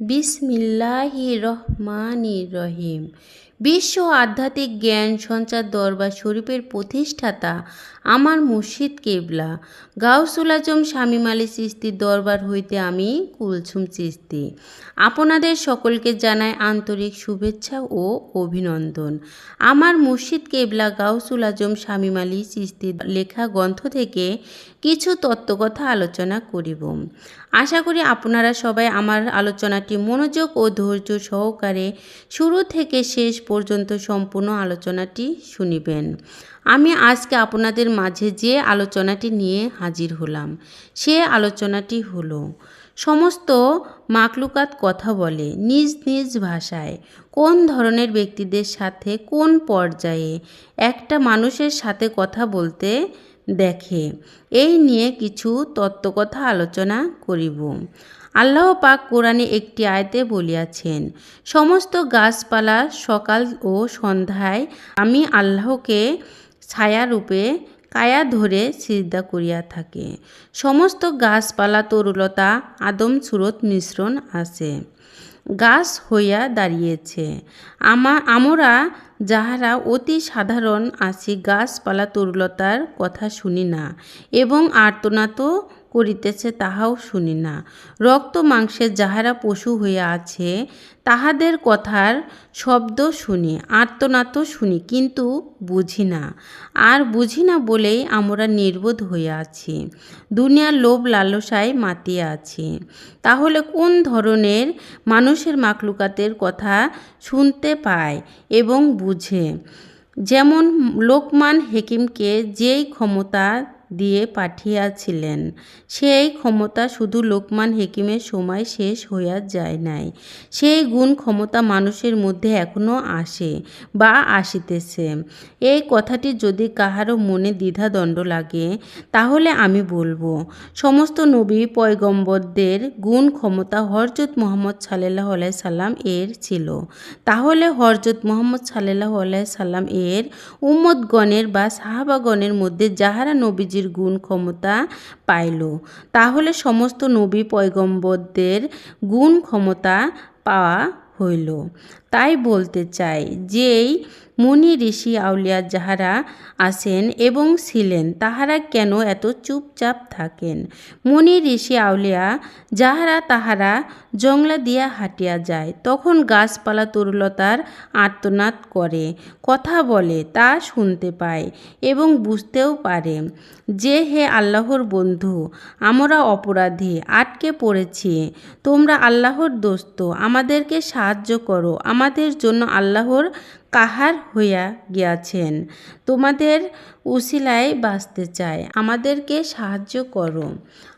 বিসমিল্লাহি রহমানি রহিম বিশ্ব আধ্যাত্মিক জ্ঞান সঞ্চার দরবার শরীফের প্রতিষ্ঠাতা আমার মুর্শিদ কেবলা। গাউসুল আজম শামীম চিস্তির দরবার হইতে আমি কুলছুম চিস্তি আপনাদের সকলকে জানাই আন্তরিক শুভেচ্ছা ও অভিনন্দন। আমার মুর্শিদ কেবলা গাউসুল আজম শামীম চিস্তির লেখা গ্রন্থ থেকে কিছু তত্ত্বকথা আলোচনা করিব। আশা করি আপনারা সবাই আমার আলোচনাটি মনোযোগ ও ধৈর্য সহকারে শুরু থেকে শেষ পর্যন্ত সম্পূর্ণ আলোচনাটি শুনিবেন। আমি আজকে আপনাদের মাঝে যে আলোচনাটি নিয়ে হাজির হলাম, সে আলোচনাটি হলো, সমস্ত মাকলুকাত কথা বলে নিজ নিজ ভাষায় কোন ধরনের ব্যক্তিদের সাথে কোন পর্যায়ে একটা মানুষের সাথে কথা বলতে দেখে, এই নিয়ে কিছু তত্ত্বকথা আলোচনা করিব। আল্লাহ পাক কোরআনে একটি আয়তে বলিয়াছেন, সমস্ত গাছপালা সকাল ও সন্ধ্যায় আমি আল্লাহকে ছায়ারূপে কায়া ধরে সিজদা করিয়া থাকে। সমস্ত গাছপালা তরুলতা, আদম সুরত মিশ্রণ আছে। গাছ হইয়া দাঁড়িয়েছে। আমা, আমরা যাহারা অতি সাধারণ আছি, গাছপালা তরুলতার কথা শুনি না এবং আর্তনাত করিতেছে তাহাও শুনি না। রক্ত মাংসের যাহারা পশু হইয়া আছে, তাহাদের কথার শব্দ শুনি আর্তনাত শুনি, কিন্তু বুঝি না। আর বুঝি না বলেই আমরা নির্বোধ হইয়া আছি। দুনিয়ার লোভ লালসায় মাতিয়া আছি। তাহলে কোন ধরনের মানুষের মাকলুকাতের কথা শুনতে পায় এবং বুঝে? যেমন লোকমান হেকিমকে যেই ক্ষমতা দিয়ে পাঠিয়াছিলেন। সেই ক্ষমতা শুধু লোকমান হেকিমের সময় শেষ হইয়া যায় নাই। সেই গুণ ক্ষমতা মানুষের মধ্যে এখনও আসে বা আসিতেছে। এই কথাটি যদি কাহারও মনে দ্বিধাদণ্ড লাগে, তাহলে আমি বলব, সমস্ত নবী পয়গম্বরদের গুণ ক্ষমতা হরজত মোহাম্মদ সাল্লাহ আলাই সাল্লাম এর ছিল। তাহলে হরজত মোহাম্মদ সাল্লাহ আলাই সাল্লাম এর উম্মদগণের বা সাহাবাগণের মধ্যে যাহারা নবীজির গুণ ক্ষমতা পাইল। তাহলে সমস্ত নবী পয়গম্বরদের গুণ ক্ষমতা পাওয়া হইল। তাই বলতে চাই যেই মুনি ঋষি আউলিয়া যাহারা আসেন এবং ছিলেন, তাহারা কেন এত চুপচাপ থাকেন? মুনি ঋষি আউলিয়া যাহারা তাহারা জংলা দিয়া হাঁটিয়া যায়, তখন গাছপালা তরুলতার আর্তনাদ করে, কথা বলে, তা শুনতে পায় এবং বুঝতেও পারে যে, হে আল্লাহর বন্ধু, আমরা অপরাধী, আটকে পড়েছি, তোমরা আল্লাহর দোস্ত, আমাদেরকে সাহায্য করো আমাদের জন্য আল্লাহর কাহার হইয়া গিয়াছেন? তোমাদের উসিলায় বাঁচতে চায়, আমাদেরকে সাহায্য করো।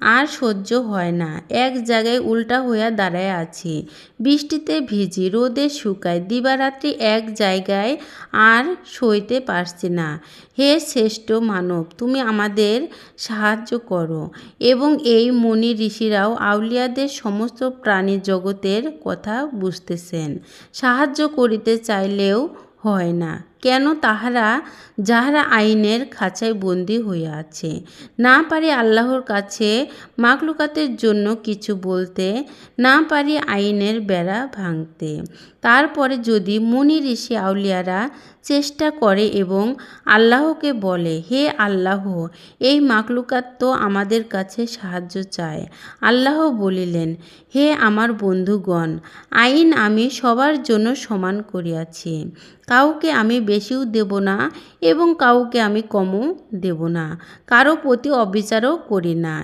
আর সহ্য হয় না। এক জায়গায় উল্টা হইয়া দাঁড়ায় আছি। বৃষ্টিতে ভিজি, রোদে শুকায়, দিবারাত্রি এক জায়গায় আর সইতে পারছি না। হে শ্রেষ্ঠ মানব, তুমি আমাদের সাহায্য করো। এবং এই মনি ঋষিরাও আউলিয়াদের সমস্ত প্রাণী জগতের কথা বুঝতেছেন। সাহায্য করিতে চাইলেও হয় না। কেন তাহারা, যাহারা আইনের খাঁচায় বন্দী হইয়া আছে? না পারি আল্লাহর কাছে মাকলুকাতের জন্য কিছু বলতে, না পারি আইনের বেড়া ভাঙতে। তারপরে যদি মুনি ঋষি আউলিয়ারা চেষ্টা করে এবং আল্লাহকে বলে, হে আল্লাহ, এই মাকলুকাত তো আমাদের কাছে সাহায্য চায়। আল্লাহ বলিলেন, হে আমার বন্ধুগণ, আইন আমি সবার জন্য সমান করিয়াছি। কাউকে আমি বেশিও দেব না এবং কাউকে আমি কমও দেব না। কারও প্রতি অবিচারও করি না।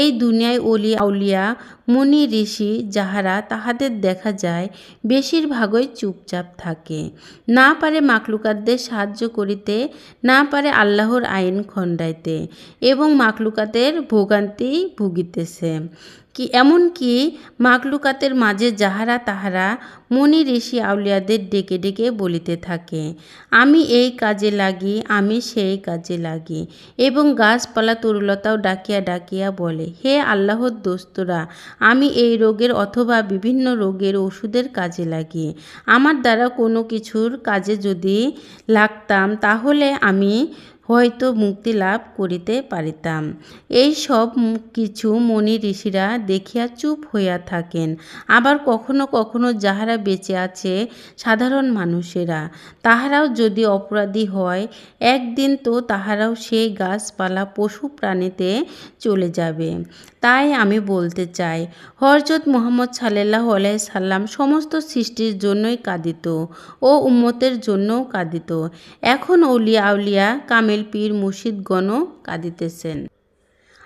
এই দুনিয়ায় অলি আউলিয়া, মুনি ঋষি যাহারা তাহাদের দেখা যায়, বেশিরভাগই চুপচাপ থাকে। না পারে মাকলুকাতদের সাহায্য করিতে, না পারে আল্লাহর আইন খণ্ডাইতে এবং মাকলুকাতের ভোগান্তি ভুগিতেছে। কি এমনকি মাকলুকাতের মাঝে যাহারা তাহারা মনি ঋষি আউলিয়াদের ডেকে ডেকে বলিতে থাকে, আমি এই কাজে লাগি, আমি সেই কাজে লাগি। এবং গাছপালা তরুলতাও ডাকিয়া ডাকিয়া বলে, হে আল্লাহর দোস্তরা, আমি এই রোগের অথবা বিভিন্ন রোগের ওষুধের কাজে লাগি। আমার দ্বারা কোনো কিছুর কাজে যদি লাগতাম, তাহলে আমি হয়তো মুক্তি লাভ করিতে পারিতাম। এই সব কিছু মনি ঋষিরা দেখিয়া চুপ হইয়া থাকেন। আবার কখনো কখনো যাহারা বেঁচে আছে সাধারণ মানুষেরা, তাহারাও যদি অপরাধী হয়, একদিন তো তাহারাও সেই গাছপালা পশু প্রাণীতে চলে যাবে। তাই আমি বলতে চাই, হরজত মোহাম্মদ সাল্লাহ আলাই সাল্লাম সমস্ত সৃষ্টির জন্যই কাঁদিত ও উম্মতের জন্যও কাঁদিত। এখন অলিয়া আউলিয়া কামেল পীর মুর্শিদগণও কাঁদিতেছেন।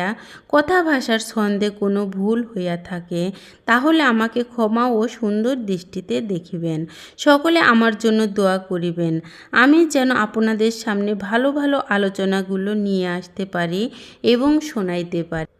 যাইয়া কথা ভাষার ছন্দে কোনো ভুল হইয়া থাকে, তাহলে আমাকে ক্ষমা ও সুন্দর দৃষ্টিতে দেখিবেন। সকলে আমার জন্য দোয়া করিবেন। আমি যেন আপনাদের সামনে ভালো ভালো আলোচনাগুলো নিয়ে আসতে পারি এবং শোনাইতে পারি।